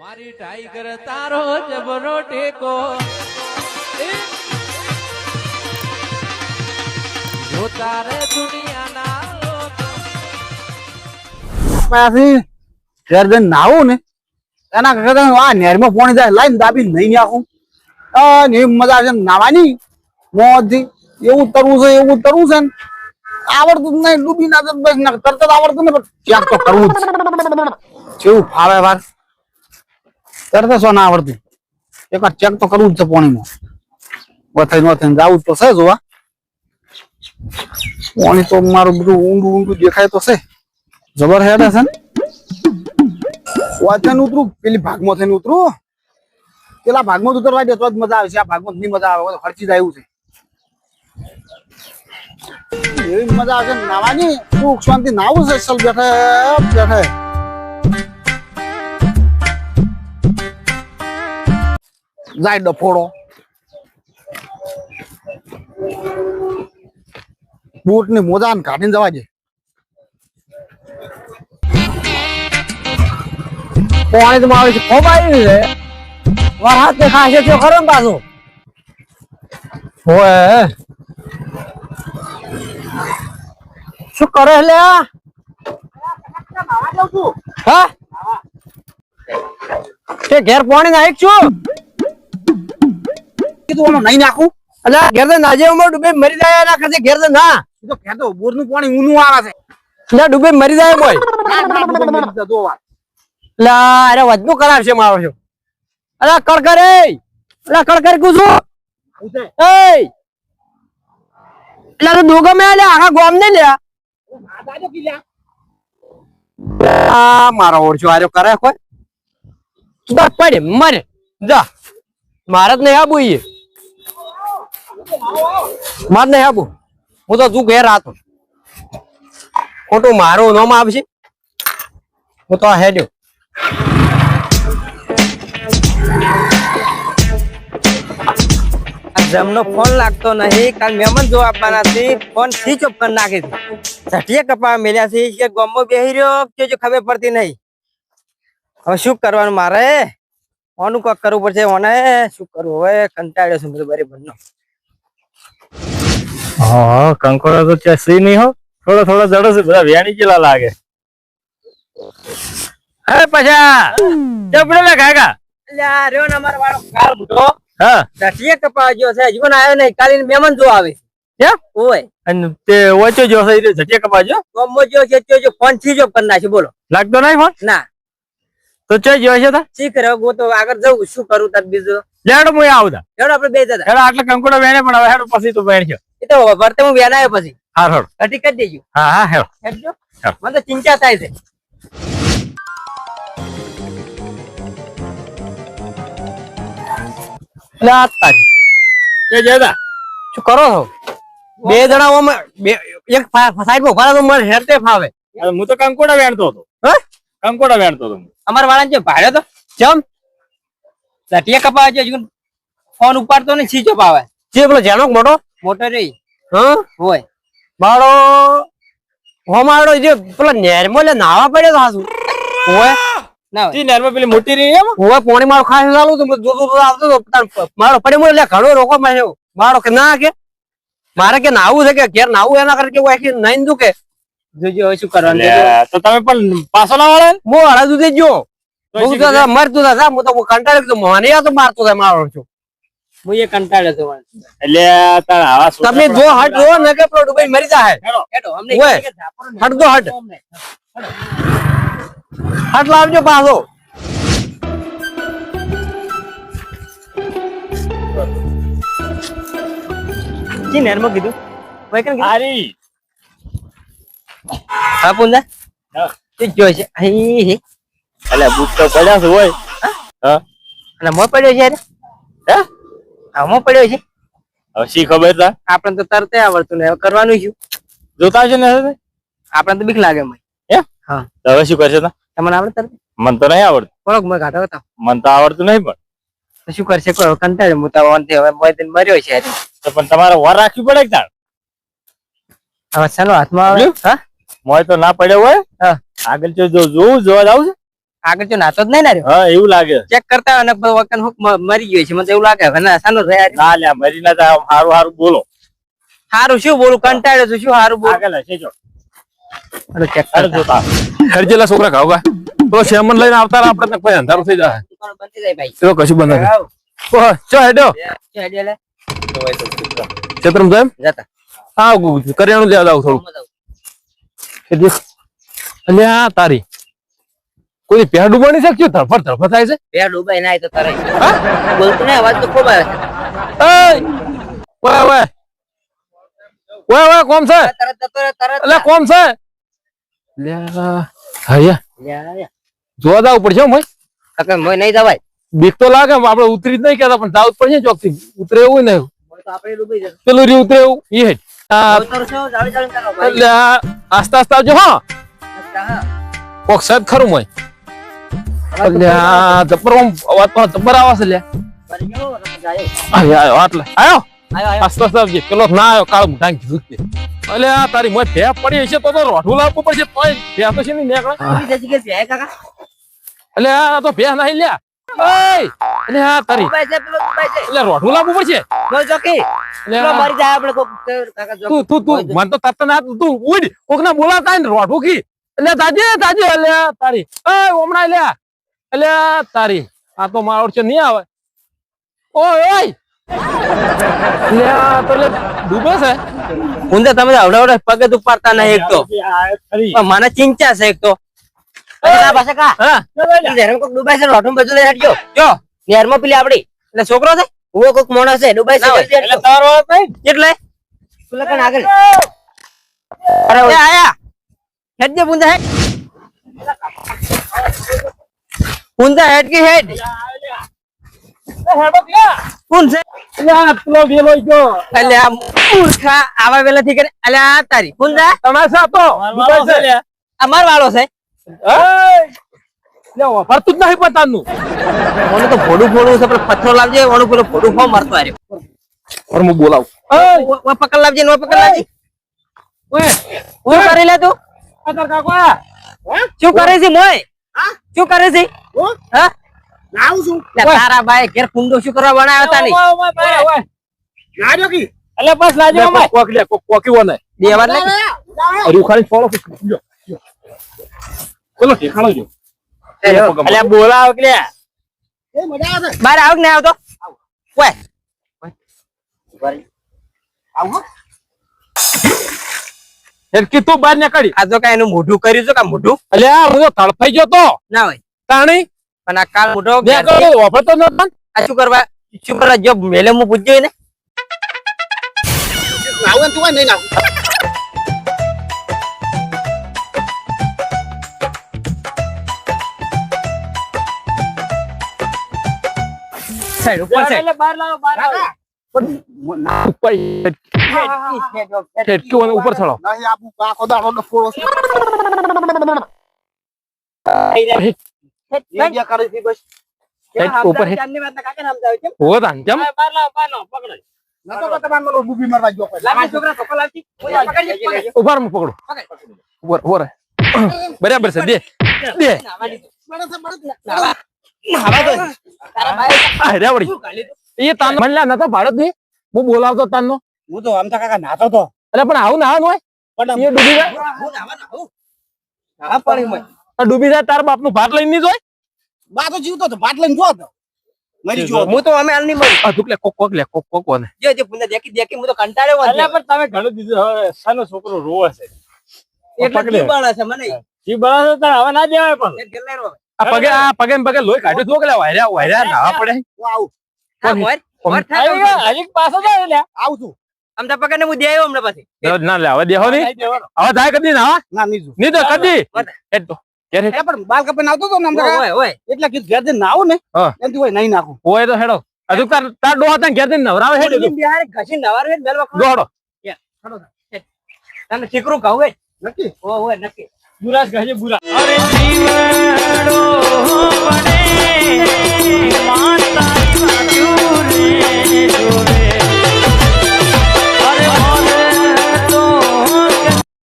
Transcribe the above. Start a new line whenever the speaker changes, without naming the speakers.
મારી ટાઈગર તારો જબરો ટેકો. જો તારે દુનિયાના
પાછી ઘેર જઈને નાવું ને, એના કરતા આ નેરમાં પોણી જાય, લાઈન દાબી નહીં નાખું. ને મજા આવશે નાવાની મોજથી એવું તરવું છે, એવું તરવું છે ને. આવડતું નહીં ડૂબી ના તરત આવડતું ને ચેક તો કરવું જ કેવું ફાવે વાર તરત શું ના આવડતું. એક ચેક તો કરવું જ છે પોણીમાં. વથાઈ નો જવું તો છે જોવા પોણી તો મારું બધું ઊંડું ઊંડું દેખાય તો છે. જબર હેડે છે ને? વાંચન ઉતરું. પેલી ભાગમાં થઈને ઉતરું પેલા ભાગમાં ઉતરવા દે, તો જ મજા આવે છે. આ ભાગમાં નહીં મજા આવે ખર્ચી જાય છે. એવી મજા આવે નાવાની? સુખ શાંતિ, નાવું છે ચલ બેઠે બેઠે. જાય ડફોડો. બૂટની મોજા કાઢીને જવા દે.
પાણી તો આવે છે ખૂબ આવ્યું છે. વરસાદ ને ખાસે તો ખરો પાછું? હોય શું કરે આ? હા? તે ઘેર પાણી નાખ છું?
કીધું આમાં નહીં નાખું?
એટલે ઘેર નાજે ઉમર ડૂબે મરી જાય એના કરતા ઘેર ના.
તો કહેતો બોરનું પાણી ઊનું આવે છે.
ડૂબે મરી જાય બોય મારો છો. અરે કડકરે અરે કડકરે કુછું
હું છે.
એય તો દોગો મેં લે આખા ગોમ ને લે
આ
મારો આર્યો કરે કોઈ? બસ પડે મરે. જા. મારે જ નહીં આબુ એ મારે નહીં આબુ. હું તો તું ઘેર આતો. ખોટું મારું નામ આવશે હું તો હેડ્યો.
જમનો ફોન લાગતો નહીં. કાલ મહેમાન જો આપવાના છે. ફોન સ્વિચ ઓફ કરી નાખે છે. ઝટિયા કપા મેલ્યા છે. કે ગમો બેહી રહ્યો. કે જો ખબર પડતી નહીં. હવે શું કરવાનું મારે? ઓનું કોક કરવું પડશે? ઓને શું કરવું? હવે કંટાળ્યો છું બધું બરાબર નો
હા કંકોડા તો ચસી નહીં હો. થોડો થોડો જડો છે. બધા વ્યાણી જેલા લાગે. હે પછા! જબડે લે કાકા.
અલ્યા રહ્યો ને અમાર વાળો કાલ મોટો
હા.
ઝટીએ કપા ગયો છે જીવન આવ્યો નહીં. કાલીન મહેમાન જો આવે
કેમ?
ઓય.
અને તે ઓછો જો છે એ ઝટિયા કપાજો
ગમો જો છે જો ફોન સ્વિચ ઓફ કરી નાખ્યો બોલો.
લાગતો નહીં ફોન?
ના.
તો ચો જો છે તા?
શીખ હું તો આગળ જઉં. શું કરું તાર બીજું?
લેડો મુય આવતા
હેડો આપણે બે જતા.
હેડો આટલા કંકોડો વેણે પણ હવે હેડો પછી તું વેણ છો
એ તો વર્તે હું આવ્યો પછી.
હા હેડો
કટી કરી દેજો.
હા હા હેડો.
હેડજો મને તો ચિંતા થાય છે.
શું કરો છો? બે જણા બે એક સાઈડમાં ઊભા તો મને હેરતે ફાવે.
હું તો કંકોડા વેણતો હતો.
હા?
કંકોડા વેણતો તો હું.
અમાર વાળા જે ભાડ્યો તો?
જમ
લટિયા કપા છે ફોન ઉપાડતો ને છીચો પાવે
જે પેલો જેનો મોટો?
મોટો રહી
હા?
હોય.
મારો હોમાડો જે પેલા નેરમો લે નાવા પડ્યો તો હાસુ.
ના હોય.
પેલી મોટી રહી એમ?
ઓય પોણી મારો ખાસ ચાલુ તો જો જો આવતો તો મારો પડે ઘણો રોકો માં મારો કે ના કે? મારે કે નાવું છે કે ઘેર નાવું એના કરે કે ઓય કે નહીં દુ કે?
જોજો હવે શું કરવાનું?
તો તમે પણ પાછો ના વાળે
મો વાળા દૂધે જો હું તો મરતું હતા હું તો કંટાળી તો મને તો મારતો હતા મારો છું.
હું એ કંટાળ્યો છું
એટલે તારા આવા
તમે જો હટ જો ને કે મરી જાય
હેડો.
અમને કે
હટ દો. હટ હટ. લાવજો પાછો.
નેરમાં કીધું. કેમ કીધું? હા પૂંજા?
હા.
તું જોઈ છે.
એટલે બુટ તો પડ્યા છે હોય હા?
અને મો પડ્યો છે યાર?
હા?
મો પડ્યો છે.
હવે શી ખબર તા
આપણે તો તરતે આવડતું ને કરવાનું શું?
જોતા છે ને
આપણે તો બીક લાગે મને
હે?
હા.
તો હવે શું કરશે તા
તમને આવડે તરતે
મન તો નહીં આવડતું.
કોક મેં ઘાટો હતા.
મન તો આવડતું નહીં પણ.
શું કરશે? કોઈ કંટાળે હું તો અંતે હવે મોય દિન મર્યો છે
તો પણ તમારે વાર રાખવી પડે કે
હવે ચાલો હાથમાં આવે. હા?
મોય તો ના પડ્યો હોય?
હા.
આગળ જો જો જોવું જોવા જાવ છે?
આગળ જો નાતો જ નહીં ને
હા એવું લાગે.
ચેક કરતા અને વકન પછી વખત હું મ- મરી ગયો છે. મને એવું લાગે હવે ના સાનો રહ્યા
ના લ્યા મરી ના જાય સારું સારું બોલો.
સારું શું બોલું? કંટાળ્યો છું શું સારું બોલ?
આગળ છે જો.
અરે ચેક
અરે
કરતા.
જોતા
ખર્ચેલા છોકરા ખાવ ગા. તો શ્યામન લઈને આવતા આપણે તક કોઈ અંધારું થઈ જાય
દુકાન બંધ થઈ જાય ભાઈ?
તો કશું બંધ. ઓહ, ચો હેડો.
છે હેડ્યા લે.
ચેતરમ સાહેબ?
જતા.
હા કરિયાણું લેવા જાવ થોડું એટલે આ તારી. કોઈ પેર ડૂબાણી છે ક્યું? ધડફડ ધડફડ થાય છે?
બે ડૂબાઈ ના તો તારે. બોલતો ને અવાજ તો ખૂબ આવે!
ઓય! ઓય ઓય! ઓય કોમ છે?
તરત તરત તરત
અલે કોમ છે? લ્યા હૈયા
લે.
જોવા જાવ પડશે ભાઈ
કાકા મોય નહીં જવાય.
બીક તો લાગે આપણે ઉતરી જ નહીં કેતા પણ જાવ પડશે ચોકથી. ઉતરે એવું નહીં
મોય તો આપણે ડૂબી જશે.
પેલું રી ઉતરે એવું ઈ હેઠ.
મોય તો
આસ્તે આસ્તે આવજો હા. કોક સાહેબ ખરું હોય. એટલે આ જબ્બર આમ અવાજ પણ જબ્બર આવે
લે.
આયો આટલે. આયો. આસ્તે આસ્તે આવજે. પેલો ના આયો કાળ મુઠાંગ કીધું તે. આ તારી મોય ભે પડી હશે તો તો રોઠું લાવવું પડશે. તોય ભે તો છે નહીં નીકળે. આ તો ભે નહીં લ્યા. એટલે આ તારી. એટલે રોઠું લાવવું પડશે.
જાય આપણે જો.
તું તું તું મને તો તરત ના તું ઉડ કોક ના બોલાતા ને કી એટલે તાજે તાજે એટલે તારી. ઓય ઓમણા એટલે તારી. આ તો મારો છે નહીં આવે. ઓય ઓય! લે આ તો ડૂબે છે.
ઊંધે તમે અવડા પગે ઉપાડતા નહીં એક તો. મને ચિંતા છે એક તો. છોકરો છે? ઉવો કોક માણસ છે.
તમારો
એટલે આગળ. હેડ પુંજા હેડ. કે હેડ? કોણ છે.
પેલો વેલો ગયો.
મૂર્ખા આવા વેલા થી કરી. અલ્યા આ તારી. પુંજા?
તમાશા તો? ડૂબે
અમાર વાળો છે.
લે વાપરતું જ નહીં પતાનું
મને તો ભોડું ભોડું છે પેલો પથ્થર લાવજે ઓનું પેલો ભોડું ફોમ મારતો આર્યો
પર હું બોલાવું
ઓય ઓ પકડ લાવજે નો પકડ લાવજે શું કરી લે તું શું કરે છે મોય શું કરે છે હા તારા ઘેર કુંડો શું કરવા બનાવ્યો તા નહીં
એટલે બસ લાજો
કોક- કોક લે કોકી વને
દેવા લે
જો જો. પેલો ઠેકાણો જો.
એટલે બોલાવ કે.
બાર આવ કે નહીં આવતો? ઓય.
હેરકી તું બહાર નીકળી.
આ તો કઈ એનું મોઢું કર્યું છે કા મોઢું?
એટલે આ હું તો તડફાઈ ગયો તો.
ના હોય.
તાણી?
પણ આ કાલ મોઢો
બે કરો ઓફર તો ન.
પણ આ શું કરવા શું કરવા જો મેલે હું પૂજ્યો ને
આવ તું નહીં નાવું
સાઈડ ઉપર સાઈડ
બહાર લાવો બહાર લાવો.
ઉપર હેરકી વને ઉપર ચડો
નહીં આપું આખો દાડો કરે છે બસ
હેડ ઉપર હેડ
ચાંદની વાતના કાકા નામ જાવ છે
હો તાન જમ
બહાર લાવો બહાર લાવો પકડો
નતો કે તમારે મને ડૂબી મારવા ગયો પછી.
લાવજે છોકરા ચોખ્ખા લાવજે ઓય, પકડજે, પકડજે.
પકડો ઉપર ઉપર બરાબર છે દે દે એ તાન મને નતો ભારતની હું બોલાવતો તાનનો.
હું તો આમ તો કાકા નાતો તો.
એટલે પણ આવું ના હોય.
પણ
એ ડૂબી જાય.
હું નાવા ના હું. પાણી માં.
ડૂબી જાય તાર બાપનું ભાત લઈને નહીં જોય?
બા તો જીવતો તો ભાત લઈને જો તો મરી જો
હું તો અમે.
લે કોક કોક લે કોક કોક કોને
જે જે પુંજા દેખી દેખી હું તો કંટાળ્યો
એટલે પણ તમે ઘણું દીધું હવે સાનો છોકરો રોવે છે.
એટલે
પકડે.
છે મને.
જી બરાબર તાર હવે ના દેવાય પણ.
ગેલેરો.
આ પગે આ પગે પગે લોહી કાઢ્યો તો કે વાયરા વાયરા નાવા પડે.
હું આવું
હા, મોર. મોર થાય
આવી
તો.
ગયા, હજી પાછો જાય લ્યા.
આમ તો પકડને હું દે આવ્યો હમણાં પાછી.
ના લે હવે દેહો નહીં.
નહીં
હવે થાય કદી ના
ના નહીં છું
કદી.
બરાબર.
તો ઘેર.
એ પણ બાલ કપીને આવતો તો ને
ઓય, ઓય, ઓય.
એટલે કીધું ઘેર જઈને નાવું ને
હા.
એનાથી હોય નહીં નાખું.
હોય તો હેડો. હજુ તાર તાર ડો હતા ઘેર જઈને નવરાવે.
નક્કી?
ઓ ઓય, નક્કી.
બુરાશ કહે છે બુરા.
અરે જીવડો